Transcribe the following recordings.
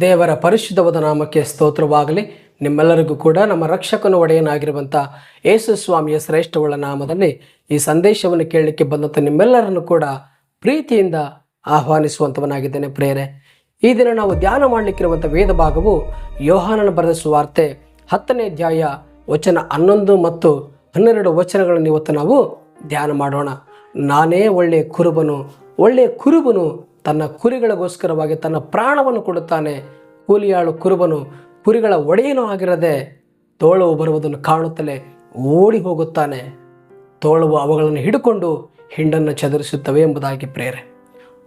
ದೇವರ ಪರಿಶುದ್ಧವಾದ ನಾಮಕ್ಕೆ ಸ್ತೋತ್ರವಾಗಲಿ. ನಿಮ್ಮೆಲ್ಲರಿಗೂ ಕೂಡ ನಮ್ಮ ರಕ್ಷಕನ ಒಡೆಯನಾಗಿರುವಂಥ ಯೇಸು ಸ್ವಾಮಿಯ ಶ್ರೇಷ್ಠವುಳ್ಳ ನಾಮದಲ್ಲಿ ಈ ಸಂದೇಶವನ್ನು ಕೇಳಲಿಕ್ಕೆ ಬಂದಂಥ ನಿಮ್ಮೆಲ್ಲರನ್ನು ಕೂಡ ಪ್ರೀತಿಯಿಂದ ಆಹ್ವಾನಿಸುವಂಥವನಾಗಿದ್ದೇನೆ ಪ್ರೇರೆ ಈ ದಿನ ನಾವು ಧ್ಯಾನ ಮಾಡಲಿಕ್ಕಿರುವಂಥ ವೇದ ಭಾಗವು ಯೋಹಾನನ ಬರೆದ ಸುವಾರ್ತೆ ಹತ್ತನೇ ಅಧ್ಯಾಯ ವಚನ ಹನ್ನೊಂದು ಮತ್ತು ಹನ್ನೆರಡು ವಚನಗಳನ್ನು ಇವತ್ತು ನಾವು ಧ್ಯಾನ ಮಾಡೋಣ. ನಾನೇ ಒಳ್ಳೆಯ ಕುರುಬನು ಒಳ್ಳೆಯ ಕುರುಬನು ತನ್ನ ಕುರಿಗಳಿಗೋಸ್ಕರವಾಗಿ ತನ್ನ ಪ್ರಾಣವನ್ನು ಕೊಡುತ್ತಾನೆ. ಕೂಲಿಯಾಳು ಕುರುಬನು ಕುರಿಗಳ ಒಡೆಯನೂ ಆಗಿರದೆ ತೋಳವು ಬರುವುದನ್ನು ಕಾಣುತ್ತಲೇ ಓಡಿ ಹೋಗುತ್ತಾನೆ. ತೋಳವು ಅವುಗಳನ್ನು ಹಿಡ್ಕೊಂಡು ಹಿಂಡನ್ನು ಚದುರಿಸುತ್ತವೆ ಎಂಬುದಾಗಿ ಪ್ರೇರೆ.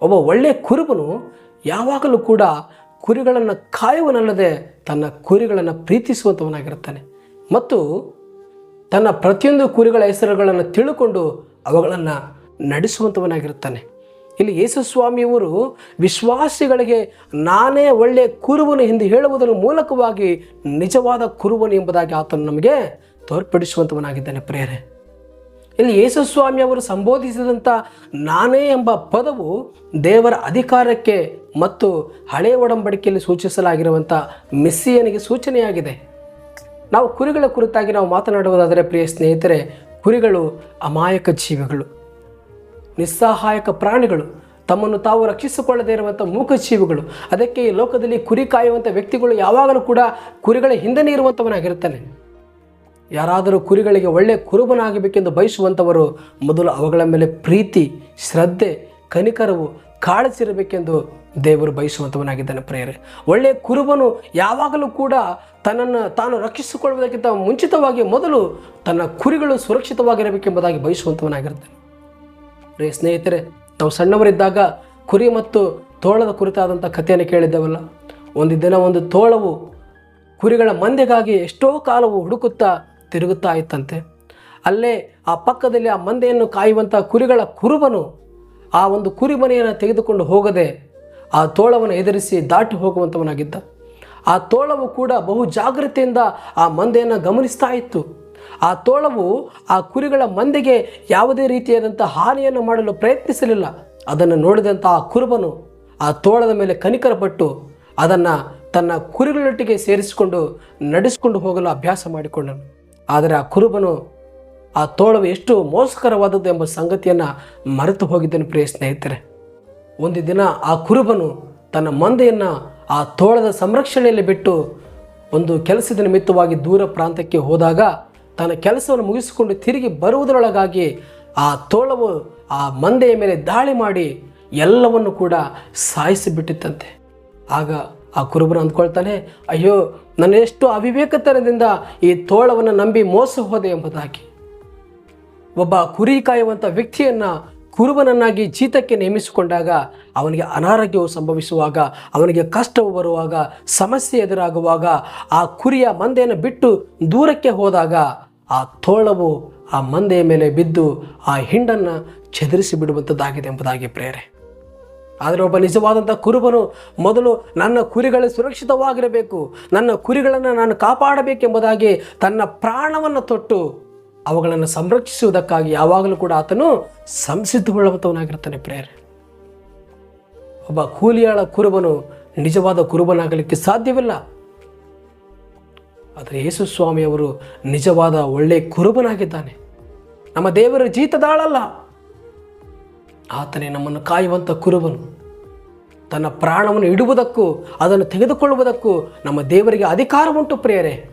ಒಬ್ಬ ಒಳ್ಳೆಯ ಕುರುಬನು ಯಾವಾಗಲೂ ಕೂಡ ಕುರಿಗಳನ್ನು ಕಾಯುವನಲ್ಲದೆ ತನ್ನ ಕುರಿಗಳನ್ನು ಪ್ರೀತಿಸುವಂಥವನಾಗಿರುತ್ತಾನೆ ಮತ್ತು ತನ್ನ ಪ್ರತಿಯೊಂದು ಕುರಿಗಳ ಹೆಸರುಗಳನ್ನು ತಿಳ್ಕೊಂಡು ಅವುಗಳನ್ನು ನಡೆಸುವಂಥವನಾಗಿರುತ್ತಾನೆ ಇಲ್ಲಿ ಯೇಸುಸ್ವಾಮಿಯವರು ವಿಶ್ವಾಸಿಗಳಿಗೆ ನಾನೇ ಒಳ್ಳೆಯ ಕುರುವನು ಎಂದು ಹೇಳುವುದರ ಮೂಲಕವಾಗಿ ನಿಜವಾದ ಕುರುವನು ಎಂಬುದಾಗಿ ಆತನು ನಮಗೆ ತೋರ್ಪಡಿಸುವಂಥವನಾಗಿದ್ದಾನೆ ಪ್ರೇರೆ ಇಲ್ಲಿ ಯೇಸುಸ್ವಾಮಿ ಅವರು ಸಂಬೋಧಿಸಿದಂಥ ನಾನೇ ಎಂಬ ಪದವು ದೇವರ ಅಧಿಕಾರಕ್ಕೆ ಮತ್ತು ಹಳೆಯ ಒಡಂಬಡಿಕೆಯಲ್ಲಿ ಸೂಚಿಸಲಾಗಿರುವಂಥ ಮೆಸ್ಸಿಯನಿಗೆ ಸೂಚನೆಯಾಗಿದೆ. ನಾವು ಕುರಿಗಳ ಕುರಿತಾಗಿ ನಾವು ಮಾತನಾಡುವುದಾದರೆ ಪ್ರಿಯ ಸ್ನೇಹಿತರೆ, ಕುರಿಗಳು ಅಮಾಯಕ ಜೀವಿಗಳು. ನಿಸ್ಸಹಾಯಕ ಪ್ರಾಣಿಗಳು ತಮ್ಮನ್ನು ತಾವು ರಕ್ಷಿಸಿಕೊಳ್ಳದೇ ಇರುವಂಥ ಮೂಕ ಜೀವಿಗಳು ಅದಕ್ಕೆ ಈ ಲೋಕದಲ್ಲಿ ಕುರಿ ಕಾಯುವಂಥ ವ್ಯಕ್ತಿಗಳು ಯಾವಾಗಲೂ ಕೂಡ ಕುರಿಗಳ ಹಿಂದೆನೇ ಇರುವಂಥವನಾಗಿರ್ತಾನೆ ಯಾರಾದರೂ ಕುರಿಗಳಿಗೆ ಒಳ್ಳೆಯ ಕುರುಬನಾಗಬೇಕೆಂದು ಬಯಸುವಂಥವರು ಮೊದಲು ಅವುಗಳ ಮೇಲೆ ಪ್ರೀತಿ, ಶ್ರದ್ಧೆ, ಕನಿಕರವು ಕಾಳಜಿರಬೇಕೆಂದು ದೇವರು ಬಯಸುವಂಥವನಾಗಿದ್ದಾನೆ ಪ್ರೇರೆ ಒಳ್ಳೆಯ ಕುರುಬನು ಯಾವಾಗಲೂ ಕೂಡ ತನ್ನನ್ನು ತಾನು ರಕ್ಷಿಸಿಕೊಳ್ಳುವುದಕ್ಕಿಂತ ಮುಂಚಿತವಾಗಿ ಮೊದಲು ತನ್ನ ಕುರಿಗಳು ಸುರಕ್ಷಿತವಾಗಿರಬೇಕೆಂಬುದಾಗಿ ಬಯಸುವಂಥವನಾಗಿರ್ತಾನೆ. ಪ್ರಿಯ ಸ್ನೇಹಿತರೆ, ನಾವು ಸಣ್ಣವರಿದ್ದಾಗ ಕುರಿ ಮತ್ತು ತೋಳದ ಕುರಿತಾದಂಥ ಕಥೆಯನ್ನು ಕೇಳಿದ್ದೇವಲ್ಲ? ಒಂದು ದಿನ ಒಂದು ತೋಳವು ಕುರಿಗಳ ಮಂದೆಗಾಗಿ ಎಷ್ಟೋ ಕಾಲವು ಹುಡುಕುತ್ತಾ ತಿರುಗುತ್ತಾ ಇತ್ತಂತೆ. ಅಲ್ಲೇ ಆ ಪಕ್ಕದಲ್ಲಿ ಆ ಮಂದೆಯನ್ನು ಕಾಯುವಂಥ ಕುರಿಗಳ ಕುರುಬನು ಆ ಒಂದು ಕುರಿ ಮನೆಯನ್ನು ತೆಗೆದುಕೊಂಡು ಹೋಗದೆ ಆ ತೋಳವನ್ನು ಎದುರಿಸಿ ದಾಟಿ ಹೋಗುವಂಥವನಾಗಿದ್ದ. ಆ ತೋಳವು ಕೂಡ ಬಹು ಜಾಗೃತಿಯಿಂದ ಆ ಮಂದೆಯನ್ನು ಗಮನಿಸ್ತಾ ಇತ್ತು. ಆ ತೋಳವು ಆ ಕುರಿಗಳ ಮಂದೆಗೆ ಯಾವುದೇ ರೀತಿಯಾದಂಥ ಹಾನಿಯನ್ನು ಮಾಡಲು ಪ್ರಯತ್ನಿಸಲಿಲ್ಲ. ಅದನ್ನು ನೋಡಿದಂಥ ಆ ಕುರುಬನು ಆ ತೋಳದ ಮೇಲೆ ಕನಿಕರಪಟ್ಟು ಅದನ್ನು ತನ್ನ ಕುರಿಗಳೊಟ್ಟಿಗೆ ಸೇರಿಸಿಕೊಂಡು ನಡೆಸಿಕೊಂಡು ಹೋಗಲು ಅಭ್ಯಾಸ ಮಾಡಿಕೊಂಡನು. ಆದರೆ ಆ ಕುರುಬನು ಆ ತೋಳವು ಎಷ್ಟು ಮೋಸಕರವಾದದ್ದು ಎಂಬ ಸಂಗತಿಯನ್ನು ಮರೆತು ಹೋಗಿದ್ದನು ಪ್ರಿಯ ಸ್ನೇಹಿತರೆ. ಒಂದು ದಿನ ಆ ಕುರುಬನು ತನ್ನ ಮಂದೆಯನ್ನು ಆ ತೋಳದ ಸಂರಕ್ಷಣೆಯಲ್ಲಿ ಬಿಟ್ಟು ಒಂದು ಕೆಲಸದ ನಿಮಿತ್ತವಾಗಿ ದೂರ ಪ್ರಾಂತಕ್ಕೆ ಹೋದಾಗ ತನ್ನ ಕೆಲಸವನ್ನು ಮುಗಿಸಿಕೊಂಡು ತಿರುಗಿ ಬರುವುದರೊಳಗಾಗಿ ಆ ತೋಳವು ಆ ಮಂದೆಯ ಮೇಲೆ ದಾಳಿ ಮಾಡಿ ಎಲ್ಲವನ್ನು ಕೂಡ ಸಾಯಿಸಿಬಿಟ್ಟಿತ್ತಂತೆ. ಆಗ ಆ ಕುರುಬನು ಅಂದ್ಕೊಳ್ತಾನೆ, ಅಯ್ಯೋ, ನನ್ನ ಎಷ್ಟು ಅವಿವೇಕತನದಿಂದ ಈ ತೋಳವನ್ನು ನಂಬಿ ಮೋಸ ಹೋದೆ ಎಂಬುದಾಗಿ. ಒಬ್ಬ ಕುರಿ ಕಾಯುವಂಥ ವ್ಯಕ್ತಿಯನ್ನು ಕುರುಬನನ್ನಾಗಿ ಜೀತಕ್ಕೆ ನೇಮಿಸಿಕೊಂಡಾಗ ಅವನಿಗೆ ಅನಾರೋಗ್ಯವು ಸಂಭವಿಸುವಾಗ, ಅವನಿಗೆ ಕಷ್ಟವು ಬರುವಾಗ, ಸಮಸ್ಯೆ ಎದುರಾಗುವಾಗ ಆ ಕುರಿಯ ಮಂದೆಯನ್ನು ಬಿಟ್ಟು ದೂರಕ್ಕೆ ಹೋದಾಗ ಆ ತೋಳವು ಆ ಮಂದೆಯ ಮೇಲೆ ಬಿದ್ದು ಆ ಹಿಂಡನ್ನು ಚದುರಿಸಿ ಬಿಡುವಂಥದ್ದಾಗಿದೆ ಎಂಬುದಾಗಿ ಪ್ರೇರೆ. ಆದರೆ ಒಬ್ಬ ನಿಜವಾದಂಥ ಕುರುಬನು ಮೊದಲು ನನ್ನ ಕುರಿಗಳು ಸುರಕ್ಷಿತವಾಗಿರಬೇಕು, ನನ್ನ ಕುರಿಗಳನ್ನು ನಾನು ಕಾಪಾಡಬೇಕೆಂಬುದಾಗಿ ತನ್ನ ಪ್ರಾಣವನ್ನು ತೊಟ್ಟು ಅವುಗಳನ್ನು ಸಂರಕ್ಷಿಸುವುದಕ್ಕಾಗಿ ಯಾವಾಗಲೂ ಕೂಡ ಆತನು ಸಂಸಿದ್ಧಗೊಳ್ಳುವಂಥವನಾಗಿರ್ತಾನೆ ಪ್ರೇರೆ. ಒಬ್ಬ ಕೂಲಿಯಾಳ ಕುರುಬನು ನಿಜವಾದ ಕುರುಬನಾಗಲಿಕ್ಕೆ ಸಾಧ್ಯವಿಲ್ಲ. ಆದರೆ ಯೇಸು ಸ್ವಾಮಿಯವರು ನಿಜವಾದ ಒಳ್ಳೆಯ ಕುರುಬನಾಗಿದ್ದಾನೆ. ನಮ್ಮ ದೇವರ ಜೀತದಾಳಲ್ಲ ಆತನೇ ನಮ್ಮನ್ನು ಕಾಯುವಂಥ ಕುರುಬನು. ತನ್ನ ಪ್ರಾಣವನ್ನು ಇಡುವುದಕ್ಕೂ, ಅದನ್ನು ತೆಗೆದುಕೊಳ್ಳುವುದಕ್ಕೂ ನಮ್ಮ ದೇವರಿಗೆ ಅಧಿಕಾರ ಉಂಟು ಪ್ರಿಯರೇ.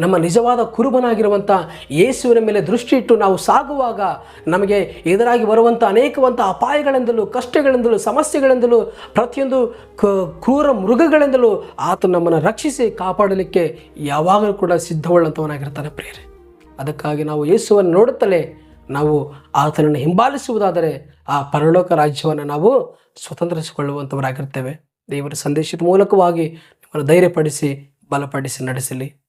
ನಮ್ಮ ನಿಜವಾದ ಕುರುಬನಾಗಿರುವಂಥ ಯೇಸುವಿನ ಮೇಲೆ ದೃಷ್ಟಿ ಇಟ್ಟು ನಾವು ಸಾಗುವಾಗ ನಮಗೆ ಎದುರಾಗಿ ಬರುವಂಥ ಅನೇಕವಂಥ ಅಪಾಯಗಳಿಂದಲೂ, ಕಷ್ಟಗಳಿಂದಲೂ, ಸಮಸ್ಯೆಗಳಿಂದಲೂ, ಪ್ರತಿಯೊಂದು ಕ್ರೂರ ಮೃಗಗಳಿಂದಲೂ ಆತ ನಮ್ಮನ್ನು ರಕ್ಷಿಸಿ ಕಾಪಾಡಲಿಕ್ಕೆ ಯಾವಾಗಲೂ ಕೂಡ ಸಿದ್ಧವುಳ್ಳಂಥವನಾಗಿರ್ತಾನೆ ಪ್ರೇರೆ ಅದಕ್ಕಾಗಿ ನಾವು ಯೇಸುವನ್ನು ನೋಡುತ್ತಲೇ ನಾವು ಆತನನ್ನು ಹಿಂಬಾಲಿಸುವುದಾದರೆ ಆ ಪರಲೋಕ ರಾಜ್ಯವನ್ನು ನಾವು ಸ್ವತಂತ್ರಿಸಿಕೊಳ್ಳುವಂಥವರಾಗಿರ್ತೇವೆ. ದೇವರ ಸಂದೇಶದ ಮೂಲಕವಾಗಿ ನಿಮ್ಮನ್ನು ಧೈರ್ಯಪಡಿಸಿ, ಬಲಪಡಿಸಿ ನಡೆಸಲಿ.